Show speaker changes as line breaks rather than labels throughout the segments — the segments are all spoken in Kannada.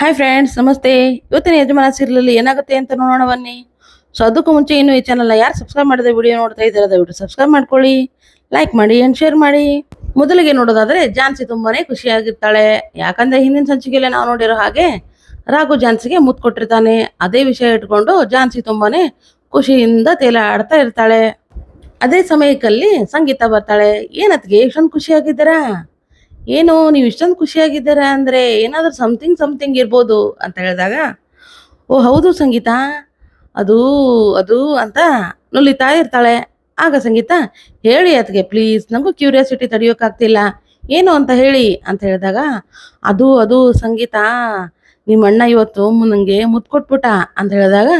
ಹಾಯ್ ಫ್ರೆಂಡ್ಸ್ ನಮಸ್ತೆ. ಇವತ್ತಿನ ಯಜಮಾನ ಏನಾಗುತ್ತೆ ಅಂತ ನೋಡೋಣ ಬನ್ನಿ. ಸೊ ಅದಕ್ಕೂ ಮುಂಚೆ ಇನ್ನು ಈ ಚಾನಲ್ನ ಯಾರು ಸಬ್ಸ್ಕ್ರೈಬ್ ಮಾಡಿದ ವಿಡಿಯೋ ನೋಡ್ತಾ ಇದ್ದಾರೆ ದಯವಿಟ್ಟು ಸಬ್ಸ್ಕ್ರೈಬ್ ಮಾಡ್ಕೊಳ್ಳಿ ಲೈಕ್ ಮಾಡಿ ಆ್ಯಂಡ್ ಶೇರ್ ಮಾಡಿ. ಮೊದಲಿಗೆ ನೋಡೋದಾದ್ರೆ ಜಾನ್ಸಿ ತುಂಬಾನೇ ಖುಷಿಯಾಗಿರ್ತಾಳೆ. ಯಾಕಂದ್ರೆ ಹಿಂದಿನ ಸಂಚಿಕೆಯಲ್ಲಿ ನಾವು ನೋಡಿರೋ ಹಾಗೆ ರಾಘು ಜಾನ್ಸಿಗೆ ಮುತ್ತು ಕೊಟ್ಟಿರ್ತಾನೆ. ಅದೇ ವಿಷಯ ಇಟ್ಕೊಂಡು ಜಾನ್ಸಿ ತುಂಬಾನೇ ಖುಷಿಯಿಂದ ತೇಲಾಡ್ತಾ ಇರ್ತಾಳೆ. ಅದೇ ಸಮಯಕ್ಕಲ್ಲಿ ಸಂಗೀತ ಬರ್ತಾಳೆ. ಏನತ್ಗೆ ಇಷ್ಟೊಂದು ಖುಷಿಯಾಗಿದ್ದೀರಾ? ಏನು ನೀವು ಇಷ್ಟೊಂದು ಖುಷಿಯಾಗಿದ್ದೀರಾ ಅಂದ್ರೆ ಏನಾದ್ರೂ ಸಮಥಿಂಗ್ ಸಮಥಿಂಗ್ ಇರ್ಬೋದು ಅಂತ ಹೇಳಿದಾಗ, ಓ ಹೌದು ಸಂಗೀತ, ಅದು ಅದು ಅಂತ ನುಲಿತಾ ಇರ್ತಾಳೆ. ಆಗ ಸಂಗೀತ, ಹೇಳಿ ಅದಕ್ಕೆ ಪ್ಲೀಸ್ ನಮಗೂ ಕ್ಯೂರಿಯಾಸಿಟಿ ತಡೆಯೋಕ್ಕಾಗ್ತಿಲ್ಲ ಏನು ಅಂತ ಹೇಳಿ ಅಂತ ಹೇಳಿದಾಗ, ಅದು ಅದು ಸಂಗೀತ ನಿಮ್ಮ ಅಣ್ಣ ಇವತ್ತು ನನಗೆ ಮುತ್ತು ಕೊಟ್ಬಿಟ್ಟ. ಅಂತ ಹೇಳಿದಾಗ,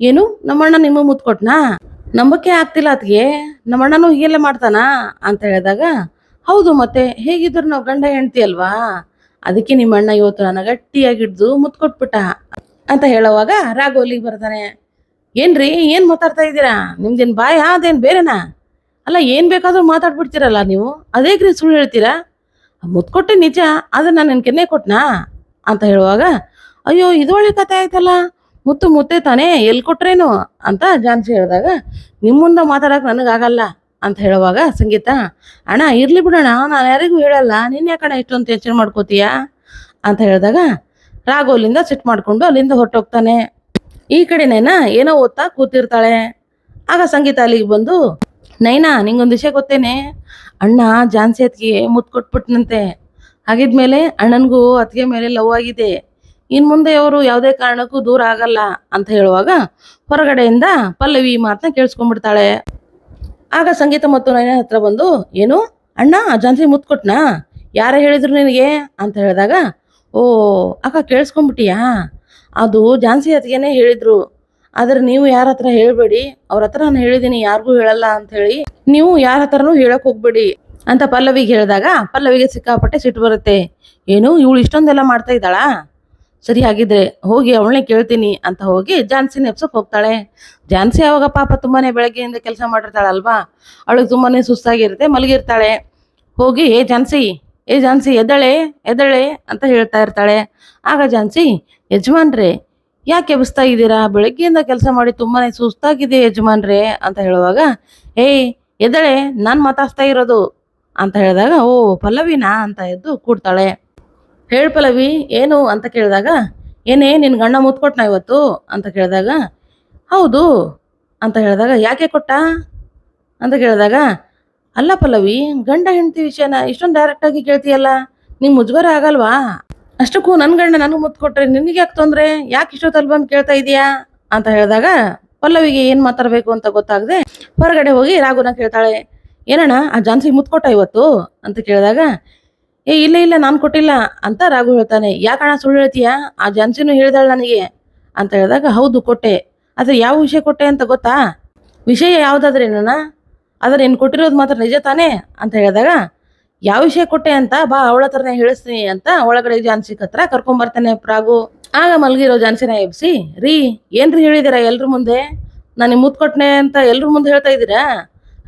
ಏನು? ನಮ್ಮಣ್ಣ ನಿಮ್ಮ ಮುತ್ತು ಕೊಟ್ನಾ? ನಂಬಕ್ಕೆ ಆಗ್ತಿಲ್ಲ ಅದಕ್ಕೆ ನಮ್ಮಣ್ಣನೂ ಹೀಗೆಲ್ಲ ಮಾಡ್ತಾನಾ? ಅಂತ ಹೇಳಿದಾಗ ಹೌದು, ಮತ್ತೆ ಹೇಗಿದ್ರು ನಾವು ಗಂಡ ಹೆಂಡ್ತಿ ಅಲ್ವಾ? ಅದಕ್ಕೆ ನಿಮ್ಮ ಅಣ್ಣ ಇವತ್ತು ನನ್ನ ಗಟ್ಟಿಯಾಗಿ ಹಿಡ್ದು ಮುತ್ತು ಕೊಟ್ಬಿಟ್ಟ ಅಂತ ಹೇಳುವಾಗ ರಾಘು ಅಲ್ಲಿಗೆ ಬರ್ತಾನೆ. ಏನ್ರಿ, ಏನ್ ಮಾತಾಡ್ತಾ ಇದ್ದೀರಾ? ನಿಮ್ದೇನು ಬಾಯ ಅದೇನ್ ಬೇರೆನಾ? ಅಲ್ಲ, ಏನ್ ಬೇಕಾದ್ರೂ ಮಾತಾಡ್ಬಿಡ್ತೀರಲ್ಲ ನೀವು? ಅದೇಗ್ರಿ ಸುಳ್ಳು ಹೇಳ್ತೀರಾ? ಮುತ್ಕೊಟ್ಟೆ ನಿಜ, ಆದ್ರೆ ನಾನು ನಿನ್ ಕೆನ್ನೆ ಕೊಟ್ನಾ? ಅಂತ ಹೇಳುವಾಗ, ಅಯ್ಯೋ, ಇದು ಒಳ್ಳೆ ಕತೆ ಆಯ್ತಲ್ಲ. ಮುತ್ತು ಮುತ್ತೆ ತಾನೇ ಎಲ್ಲಿ ಕೊಟ್ರೇನು? ಅಂತ ಜಾನ್ಸಿ ಹೇಳಿದಾಗ ನಿಮ್ಮ ಮುಂದೆ ಮಾತಾಡಕ್ ನನಗಾಗಲ್ಲ ಅಂತ ಹೇಳುವಾಗ ಸಂಗೀತ, ಅಣ್ಣ, ಇರ್ಲಿ ಬಿಡೋಣ, ನಾನು ಯಾರಿಗೂ ಹೇಳಲ್ಲ, ನೀನು ಯಾಕಣ್ಣ ಇಷ್ಟೊಂದು ಟೆನ್ಷನ್ ಮಾಡ್ಕೋತೀಯಾ? ಅಂತ ಹೇಳಿದಾಗ, ರಾಘು ಅಲ್ಲಿಂದ ಸಿಟ್ ಮಾಡಿಕೊಂಡು ಅಲ್ಲಿಂದ ಹೊರಟೋಗ್ತಾನೆ. ಈ ಕಡೆ ನೈನಾ ಏನೋ ಓದ್ತಾ ಕೂತಿರ್ತಾಳೆ. ಆಗ ಸಂಗೀತ ಅಲ್ಲಿಗೆ ಬಂದು, ನೈನಾ, ನಿಂಗೊಂದು ವಿಷಯ ಗೊತ್ತೇನೆ? ಅಣ್ಣ, ಜಾನ್ಸಿ ಅತ್ಗೆ ಮುತ್ತು ಕೊಟ್ಬಿಟ್ನಂತೆ. ಹಾಗಿದ್ಮೇಲೆ ಅಣ್ಣನಿಗೂ ಅತ್ತಿಗೆ ಮೇಲೆ ಲವ್ ಆಗಿದೆ. ಇನ್ ಮುಂದೆ ಅವರು ಯಾವುದೇ ಕಾರಣಕ್ಕೂ ದೂರ ಆಗಲ್ಲ, ಅಂತ ಹೇಳುವಾಗ ಹೊರಗಡೆಯಿಂದ ಪಲ್ಲವಿ ಮಾತನ್ನ ಕೇಳಿಸ್ಕೊಂಡ್ಬಿಡ್ತಾಳೆ. ಆಗ ಸಂಗೀತ ಮತ್ತು ನಯನ ಹತ್ರ ಬಂದು, ಏನು? ಅಣ್ಣ, ಜಾನ್ಸಿ ಮುತ್ತು ಕೊಟ್ನಾ ಯಾರ ಹೇಳಿದ್ರು ನಿನಗೆ? ಅಂತ ಹೇಳಿದಾಗ, ಓ, ಅಕ್ಕ ಕೇಳಿಸ್ಕೊಂಬಿಟ್ಟಿಯಾ ಅದು ಜಾನ್ಸಿ ಅತ್ತಿಗೆನೇ ಹೇಳಿದ್ರು. ಆದ್ರೆ ನೀವು ಯಾರ ಹತ್ರ ಹೇಳಬೇಡಿ. ಅವ್ರ ಹತ್ರ ನಾನು ಹೇಳಿದ್ದೀನಿ, ಯಾರಿಗೂ ಹೇಳಲ್ಲ ಅಂತ ಹೇಳಿ, ನೀವು ಯಾರ ಹತ್ರನೂ ಹೇಳಕ್ ಹೋಗ್ಬೇಡಿ ಅಂತ ಪಲ್ಲವಿಗೆ ಹೇಳಿದಾಗ, ಪಲ್ಲವಿಗೆ ಸಿಕ್ಕಾಪಟ್ಟೆ ಸಿಟ್ಟು ಬರುತ್ತೆ. ಏನು? ಇವಳು ಇಷ್ಟೊಂದೆಲ್ಲ ಮಾಡ್ತಾ ಇದ್ದಾಳಾ? ಸರಿ ಆಗಿದ್ರೆ ಹೋಗಿ ಅವಳನ್ನೇ ಕೇಳ್ತೀನಿ ಅಂತ ಹೋಗಿ ಜಾನ್ಸಿ ನೆಪ್ಸಕ್ ಹೋಗ್ತಾಳೆ. ಜಾನ್ಸಿ ಅವಾಗ ಪಾಪ ತುಂಬಾನೇ ಬೆಳಗ್ಗೆಯಿಂದ ಕೆಲಸ ಮಾಡಿರ್ತಾಳಲ್ವಾ ಅವಳಿಗೆ ತುಂಬಾನೇ ಸುಸ್ತಾಗಿರುತ್ತೆ, ಮಲಗಿರ್ತಾಳೆ. ಹೋಗಿ, ಏ ಜಾನ್ಸಿ ಏ ಜಾನ್ಸಿ ಎದ್ದಳೆ ಎದ್ದಳೆ ಅಂತ ಹೇಳ್ತಾ ಇರ್ತಾಳೆ. ಆಗ ಜಾನ್ಸಿ ಯಜಮಾನ್ರೆ, ಯಾಕೆ ಎಬ್ಸ್ತಾ ಇದ್ದೀರಾ? ಬೆಳಗ್ಗೆಯಿಂದ ಕೆಲಸ ಮಾಡಿ ತುಂಬಾನೇ ಸುಸ್ತಾಗಿದೆ ಯಜಮಾನ್ರೆ ಅಂತ ಹೇಳುವಾಗ, ಏಯ್, ಎದ್ದಳೆ, ನಾನು ಮಾತಾಡ್ತಾ ಇರೋದು ಅಂತ ಹೇಳಿದಾಗ, ಓ, ಪಲ್ಲವಿನಾ? ಅಂತ ಎದ್ದು ಕೂಡ್ತಾಳೆ. ಹೇಳ್ ಪಲ್ಲವಿ, ಏನು ಅಂತ ಕೇಳಿದಾಗ, ಏನೇ ನಿನ್ನ ಗಂಡ ಮುತ್ಕೊಟ್ನ ಇವತ್ತು ಅಂತ ಕೇಳಿದಾಗ, ಹೌದು ಅಂತ ಹೇಳಿದಾಗ, ಯಾಕೆ ಕೊಟ್ಟ ಅಂತ ಕೇಳಿದಾಗ, ಅಲ್ಲ ಪಲ್ಲವಿ, ಗಂಡ ಹೆಂಡತಿ ವಿಷಯನ ಇಷ್ಟೊಂದು ಡೈರೆಕ್ಟ್ ಆಗಿ ಕೇಳ್ತೀಯಲ್ಲ, ನಿಂಗೆ ಮುಜುಗರ ಆಗಲ್ವಾ? ಅಷ್ಟಕ್ಕೂ ನನ್ನ ಗಂಡ ನನಗೆ ಮುತ್ತು ನಿನಗೆ ಯಾಕೆ ತೊಂದ್ರೆ? ಯಾಕೆ ಇಷ್ಟೊತ್ತಲ್ಲಿ ಬಂದು ಕೇಳ್ತಾ ಇದೀಯಾ? ಅಂತ ಹೇಳಿದಾಗ, ಪಲ್ಲವಿಗೆ ಏನು ಮಾತಾಡಬೇಕು ಅಂತ ಗೊತ್ತಾಗದೆ, ಹೊರಗಡೆ ಹೋಗಿ ರಾಘುನ ಕೇಳ್ತಾಳೆ, ಏನಣ್ಣ, ಆ ಜಾನ್ಸಿ ಮುತ್ಕೊಟ್ಟ ಇವತ್ತು? ಅಂತ ಕೇಳಿದಾಗ ಏ, ಇಲ್ಲ ಇಲ್ಲ, ನಾನು ಕೊಟ್ಟಿಲ್ಲ ಅಂತ ರಾಘು ಹೇಳ್ತಾನೆ. ಯಾಕಣ ಸುಳ್ಳು ಹೇಳ್ತೀಯಾ? ಆ ಜಾನ್ಸಿನೂ ಹೇಳ್ದಾಳ ನನಗೆ ಅಂತ ಹೇಳಿದಾಗ, ಹೌದು, ಕೊಟ್ಟೆ. ಆದರೆ ಯಾವ ವಿಷಯ ಕೊಟ್ಟೆ ಅಂತ ಗೊತ್ತಾ? ವಿಷಯ ಯಾವುದಾದ್ರೆ ನನ್ನ ಆದರೆ ನೀನು ಕೊಟ್ಟಿರೋದು ಮಾತ್ರ ನಿಜ ತಾನೇ ಅಂತ ಹೇಳಿದಾಗ, ಯಾವ ವಿಷಯ ಕೊಟ್ಟೆ ಅಂತ ಬಾ ಅವಳ ಹತ್ರನೇ ಹೇಳಿಸ್ತೀನಿ ಅಂತ ಒಳಗಡೆ ಜಾನ್ಸಿ ಹತ್ರ ಕರ್ಕೊಂಬರ್ತಾನೆ ಪ್ರಾಗು ಆಗ ಮಲಗಿರೋ ಜಾನ್ಸಿನ ಎಬ್ಸಿ, ರೀ, ಏನ್ರಿ ಹೇಳಿದಿರ ಎಲ್ರ ಮುಂದೆ? ನಾನು ಮುತ್ತು ಕೊಟ್ಟನೆ ಅಂತ ಎಲ್ರ ಮುಂದೆ ಹೇಳ್ತಾ ಇದ್ದೀರಾ?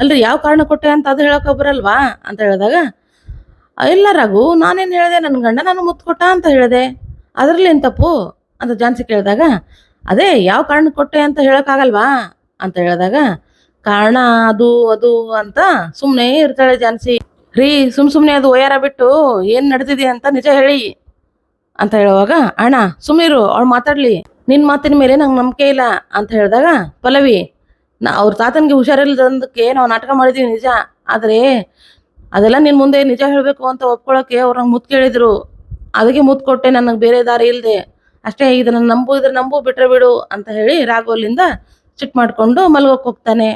ಅಲ್ರಿ, ಯಾವ ಕಾರಣ ಕೊಟ್ಟೆ ಅಂತ ಅದು ಹೇಳೋಕೆ ಬರಲ್ವಾ ಅಂತ ಹೇಳಿದಾಗ ಇಲ್ಲ ರಘು, ನಾನೇನು ಹೇಳಿದೆ? ನನ್ನ ಗಂಡ ನಾನು ಮುತ್ಕೊಟ್ಟ ಅಂತ ಹೇಳಿದೆ. ಅದರಲ್ಲಿ ಏನು ತಪ್ಪು? ಅಂತ ಜಾನ್ಸಿ ಕೇಳಿದಾಗ, ಅದೇ ಯಾವ ಕಾರಣ ಕೊಟ್ಟೆ ಅಂತ ಹೇಳೋಕ್ಕಾಗಲ್ವಾ? ಅಂತ ಹೇಳಿದಾಗ, ಕಾರಣ ಅದು ಅದು ಅಂತ ಸುಮ್ಮನೆ ಇರ್ತಾಳೆ ಜಾನ್ಸಿ. ರೀ, ಸುಮ್ ಸುಮ್ಮನೆ ಅದು ಒಯ್ಯಾರ ಬಿಟ್ಟು ಏನು ನಡೆದಿದೆ ಅಂತ ನಿಜ ಹೇಳಿ. ಅಂತ ಹೇಳುವಾಗ, ಅಣ್ಣ ಸುಮ್ಮನಿರು ಅವ್ಳು ಮಾತಾಡ್ಲಿ. ನಿನ್ನ ಮಾತಿನ ಮೇಲೆ ನಂಗೆ ನಂಬಿಕೆ ಇಲ್ಲ ಅಂತ ಹೇಳಿದಾಗ, ಪಲ್ಲವಿ, ನಾ ಅವ್ರ ತಾತನಿಗೆ ಹುಷಾರಿಲ್ಲದಕ್ಕೆ ನಾವು ನಾಟಕ ಮಾಡಿದ್ದೀವಿ ನಿಜ. ಆದರೆ ಅದೆಲ್ಲ ನಿನ್ನ ಮುಂದೆ ನಿಜ ಹೇಳಬೇಕು ಅಂತ ಒಪ್ಕೊಳ್ಳೋಕೆ ಅವ್ರು ನಂಗೆ ಮುತ್ತು ಕೇಳಿದ್ರು. ಅದಕ್ಕೆ ಮುತ್ತು ಕೊಟ್ಟೆ, ನನಗೆ ಬೇರೆ ದಾರಿ ಇಲ್ಲದೆ ಅಷ್ಟೇ ಇದನ್ನ ನಂಬು, ಇದ್ರೆ ನಂಬು, ಬಿಟ್ರೆ ಬಿಡು ಅಂತ ಹೇಳಿ ರಾಘು ಅಲ್ಲಿಂದ ಮಾಡಿಕೊಂಡು ಮಲ್ಗೋಕ್ ಹೋಗ್ತಾನೆ.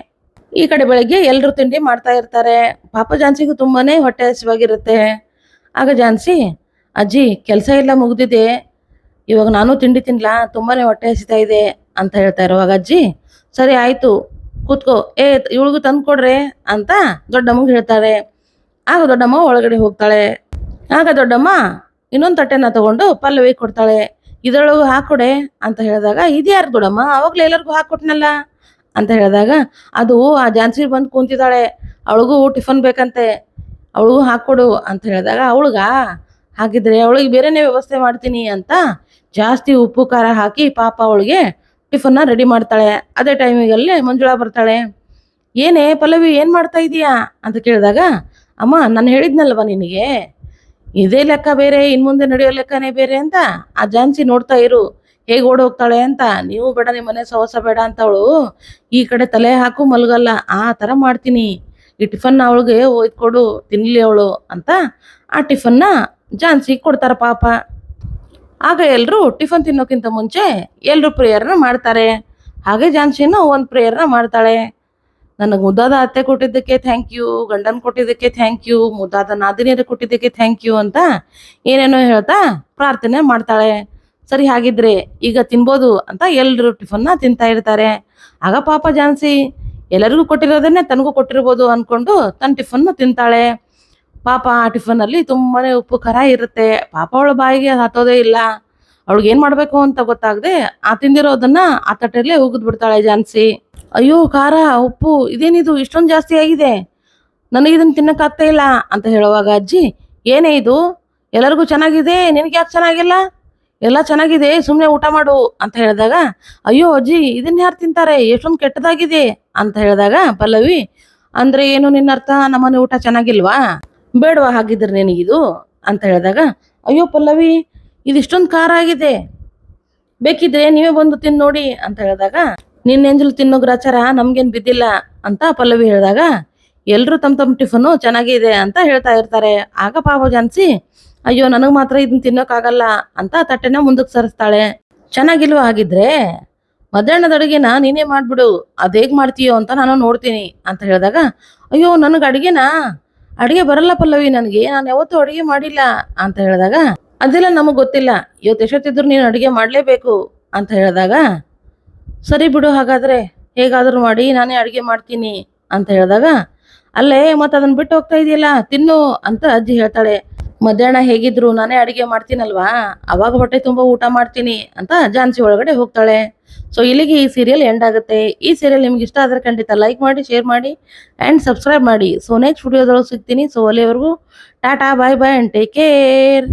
ಈ ಕಡೆ ಬೆಳಗ್ಗೆ ಎಲ್ಲರೂ ತಿಂಡಿ ಮಾಡ್ತಾ ಇರ್ತಾರೆ. ಪಾಪ ಜಾನ್ಸಿಗೂ ತುಂಬಾನೇ ಹೊಟ್ಟೆ ಹಸಿವಾಗಿರುತ್ತೆ. ಆಗ ಜಾನ್ಸಿ, ಅಜ್ಜಿ, ಕೆಲಸ ಎಲ್ಲ ಮುಗ್ದಿದೆ. ಇವಾಗ ನಾನು ತಿಂಡಿ ತಿನ್ಲಾ? ತುಂಬಾನೇ ಹೊಟ್ಟೆ ಹಸಿತಾ ಇದೆ ಅಂತ ಹೇಳ್ತಾ ಇರುವಾಗ, ಅಜ್ಜಿ, ಸರಿ ಆಯ್ತು, ಕೂತ್ಕೋ. ಏ, ಇವಳಿಗೂ ತಂದು ಕೊಡ್ರೆ ಅಂತ ದೊಡ್ಡಮ್ಮಗೆ ಹೇಳ್ತಾರೆ. ಆಗ ದೊಡ್ಡಮ್ಮ ಒಳಗಡೆ ಹೋಗ್ತಾಳೆ. ಆಗ ದೊಡ್ಡಮ್ಮ ಇನ್ನೊಂದು ತಟ್ಟೆನ ತಗೊಂಡು ಪಲ್ಲವಿ ಕೊಡ್ತಾಳೆ. ಇದರೊಳಗೂ ಹಾಕೊಡೆ ಅಂತ ಹೇಳಿದಾಗ, ಇದ್ಯಾರು ದೊಡ್ಡಮ್ಮ? ಅವಾಗ್ಲೇ ಎಲ್ಲರಿಗೂ ಹಾಕೊಟ್ನಲ್ಲ? ಅಂತ ಹೇಳಿದಾಗ, ಅದು ಆ ಜಾನ್ಸಿ ಬಂದು ಕುಂತಿದ್ದಾಳೆ. ಅವಳಿಗೂ ಟಿಫನ್ ಬೇಕಂತೆ. ಅವಳಿಗೂ ಹಾಕೊಡು ಅಂತ ಹೇಳಿದಾಗ, ಅವಳಿಗ? ಹಾಗಿದ್ರೆ ಅವಳಿಗೆ ಬೇರೆನೇ ವ್ಯವಸ್ಥೆ ಮಾಡ್ತೀನಿ ಅಂತ ಜಾಸ್ತಿ ಉಪ್ಪು, ಖಾರ ಹಾಕಿ ಪಾಪ ಅವಳಿಗೆ ಟಿಫನ್ನ ರೆಡಿ ಮಾಡ್ತಾಳೆ. ಅದೇ ಟೈಮಿಗಲ್ಲಿ ಮಂಜುಳಾ ಬರ್ತಾಳೆ. ಏನೇ ಪಲ್ಲವಿ, ಏನು ಮಾಡ್ತಾ ಇದೀಯಾ? ಅಂತ ಕೇಳಿದಾಗ ಅಮ್ಮ, ನಾನು ಹೇಳಿದ್ನಲ್ವ ನಿನಗೆ? ಇದೇ ಲೆಕ್ಕ ಬೇರೆ ಇನ್ನು ಮುಂದೆ ನಡೆಯೋ ಲೆಕ್ಕನೇ ಬೇರೆ ಅಂತ? ಆ ಜಾನ್ಸಿ ನೋಡ್ತಾ ಇರು, ಹೇಗೆ ಓಡ್ ಹೋಗ್ತಾಳೆ ಅಂತ? ನೀವು ಬೇಡ ನಿಮ್ಮ ಮನೆ ಸವಸ ಬೇಡ ಅಂತ ಅವಳು ಈ ಕಡೆ ತಲೆ ಹಾಕು ಮಲಗಲ್ಲ, ಆ ಥರ ಮಾಡ್ತೀನಿ. ಈ ಟಿಫನ್ನ ಅವಳಿಗೆ ಒಯ್ದ್ಕೊಡು ತಿನ್ನಲಿ ಅವಳು ಅಂತ ಆ ಟಿಫನ್ನ ಜಾನ್ಸಿ ಕೊಡ್ತಾರೆ ಪಾಪ. ಆಗ ಎಲ್ಲರೂ ಟಿಫನ್ ತಿನ್ನೋಕ್ಕಿಂತ ಮುಂಚೆ ಎಲ್ಲರೂ ಪ್ರೇಯರ್ನ ಮಾಡ್ತಾರೆ. ಹಾಗೆ ಜಾನ್ಸಿನೂ ಒಂದು ಪ್ರೇಯರ್ನ ಮಾಡ್ತಾಳೆ. ನನಗೆ ಮುದ್ದಾದ ಅತ್ತೆ ಕೊಟ್ಟಿದ್ದಕ್ಕೆ ಥ್ಯಾಂಕ್ ಯು ಗಂಡನ ಕೊಟ್ಟಿದ್ದಕ್ಕೆ ಥ್ಯಾಂಕ್ ಯು ಮುದ್ದಾದ ನಾದಿನಿಯರು ಕೊಟ್ಟಿದ್ದಕ್ಕೆ ಥ್ಯಾಂಕ್ ಯು ಅಂತ ಏನೇನೋ ಹೇಳ್ತಾ ಪ್ರಾರ್ಥನೆ ಮಾಡ್ತಾಳೆ. ಸರಿ ಹಾಗಿದ್ರೆ ಈಗ ತಿನ್ಬೋದು ಅಂತ ಎಲ್ಲರೂ ಟಿಫನ್ನ ತಿಂತಾ ಇರ್ತಾರೆ. ಆಗ ಪಾಪ ಜಾನ್ಸಿ, ಎಲ್ಲರಿಗೂ ಕೊಟ್ಟಿರೋದನ್ನೇ ತನಗೂ ಕೊಟ್ಟಿರ್ಬೋದು ಅಂದ್ಕೊಂಡು ತನ್ನ ಟಿಫನ್ನು ತಿಂತಾಳೆ. ಪಾಪ ಆ ಟಿಫನಲ್ಲಿ ತುಂಬಾನೇ ಉಪ್ಪು ಖರ ಇರುತ್ತೆ. ಪಾಪ ಅವಳ ಬಾಯಿಗೆ ಹತ್ತೋದೇ ಇಲ್ಲ. ಅವಳಿಗೆ ಏನು ಮಾಡಬೇಕು ಅಂತ ಗೊತ್ತಾಗದೆ ಆ ತಿಂದಿರೋದನ್ನು ಆ ತಟ್ಟೆಯಲ್ಲೇ ಉಗಿದ್ಬಿಡ್ತಾಳೆ ಜಾನ್ಸಿ. ಅಯ್ಯೋ, ಖಾರ, ಉಪ್ಪು, ಇದೇನಿದು? ಇಷ್ಟೊಂದು ಜಾಸ್ತಿ ಆಗಿದೆ. ನನಗೆ ಇದನ್ನ ತಿನ್ನಕ್ಕಾಗ್ತಾ ಇಲ್ಲ ಅಂತ ಹೇಳುವಾಗ ಅಜ್ಜಿ, ಏನೇ ಇದು? ಎಲ್ಲರಿಗೂ ಚೆನ್ನಾಗಿದೆ? ನಿನಗೆ ಯಾಕೆ ಚೆನ್ನಾಗಿಲ್ಲ? ಎಲ್ಲ ಚೆನ್ನಾಗಿದೆ ಸುಮ್ಮನೆ ಊಟ ಮಾಡು ಅಂತ ಹೇಳಿದಾಗ, ಅಯ್ಯೋ ಅಜ್ಜಿ, ಇದನ್ನ ಯಾರು ತಿಂತಾರೆ? ಎಷ್ಟೊಂದು ಕೆಟ್ಟದಾಗಿದೆ ಅಂತ ಹೇಳಿದಾಗ, ಪಲ್ಲವಿ, ಅಂದ್ರೆ ಏನು ನಿನ್ನ ಅರ್ಥ? ನಮ್ಮನೆ ಊಟ ಚೆನ್ನಾಗಿಲ್ವಾ? ಬೇಡವಾ ಹಾಗಿದ್ರೆ ನಿನಗಿದು ಅಂತ ಹೇಳಿದಾಗ, ಅಯ್ಯೋ ಪಲ್ಲವಿ ಇದಿಷ್ಟೊಂದು ಖಾರ ಆಗಿದೆ. ಬೇಕಿದ್ರೆ ನೀವೇ ಬಂದು ತಿಂದು ನೋಡಿ ಅಂತ ಹೇಳಿದಾಗ ನಿನ್ನ ಎಂಜಲು ತಿನ್ನೋ ಗ್ರಾಚಾರ ನಮ್ಗೇನ್ ಬಿದ್ದಿಲ್ಲ ಅಂತ ಪಲ್ಲವಿ ಹೇಳಿದಾಗ ಎಲ್ಲರೂ ತಮ್ಮ ತಮ್ಮ ಟಿಫನು ಚೆನ್ನಾಗಿದೆ ಅಂತ ಹೇಳ್ತಾ ಇರ್ತಾರೆ. ಆಗ ಪಾಪ ಜಾನ್ಸಿ, ಅಯ್ಯೋ ನನಗೆ ಮಾತ್ರ ಇದನ್ನ ತಿನ್ನೋಕ್ಕಾಗಲ್ಲ ಅಂತ ತಟ್ಟೆನ ಮುಂದಕ್ಕೆ ಸರಿಸ್ತಾಳೆ. ಚೆನ್ನಾಗಿಲ್ವ ಹಾಗಿದ್ರೆ? ಮಧ್ಯಾಹ್ನದ ಅಡುಗೆನ ನೀನೇ ಮಾಡ್ಬಿಡು. ಅದು ಹೇಗ್ ಮಾಡ್ತೀಯೋ ಅಂತ ನಾನು ನೋಡ್ತೀನಿ ಅಂತ ಹೇಳಿದಾಗ, ಅಯ್ಯೋ ನನಗೆ ಅಡುಗೆನ? ಅಡುಗೆ ಬರಲ್ಲ ಪಲ್ಲವಿ ನನಗೆ, ನಾನು ಯಾವತ್ತೂ ಅಡುಗೆ ಮಾಡಿಲ್ಲ ಅಂತ ಹೇಳಿದಾಗ, ಅದೆಲ್ಲ ನಮಗೆ ಗೊತ್ತಿಲ್ಲ. ಇವತ್ತು ಎಷ್ಟೊತ್ತಿದ್ರು ನೀನು ಅಡುಗೆ ಮಾಡಲೇಬೇಕು ಅಂತ ಹೇಳಿದಾಗ ಸರಿ ಬಿಡು, ಹಾಗಾದ್ರೆ ಹೇಗಾದರೂ ಮಾಡಿ, ನಾನೇ ಅಡುಗೆ ಮಾಡ್ತೀನಿ ಅಂತ ಹೇಳಿದಾಗ, ಅಲ್ಲೇ ಮತ್ತೆ ಅದನ್ನ ಬಿಟ್ಟು ಹೋಗ್ತಾ ಇದೆಯಲ್ಲ, ತಿನ್ನು ಅಂತ ಅಜ್ಜಿ ಹೇಳ್ತಾಳೆ. ಮಧ್ಯಾಹ್ನ ಹೇಗಿದ್ರು ನಾನೇ ಅಡುಗೆ ಮಾಡ್ತೀನಲ್ವಾ? ಅವಾಗ ಹೊಟ್ಟೆ ತುಂಬ ಊಟ ಮಾಡ್ತೀನಿ ಅಂತ ಜಾನ್ಸಿ ಒಳಗಡೆ ಹೋಗ್ತಾಳೆ. ಸೊ ಇಲ್ಲಿಗೆ ಈ ಸೀರಿಯಲ್ ಎಂಡ್ ಆಗುತ್ತೆ. ಈ ಸೀರಿಯಲ್ ನಿಮ್ಗೆ ಇಷ್ಟ ಆದರೆ ಖಂಡಿತ ಲೈಕ್ ಮಾಡಿ ಶೇರ್ ಮಾಡಿ ಆ್ಯಂಡ್ ಸಬ್ಸ್ಕ್ರೈಬ್ ಮಾಡಿ. ಸೊ ನೆಕ್ಸ್ಟ್ ವಿಡಿಯೋದೊಳಗೆ ಸಿಗ್ತೀನಿ. ಸೊ ಅಲ್ಲಿವರೆಗೂ tata bye bye and take care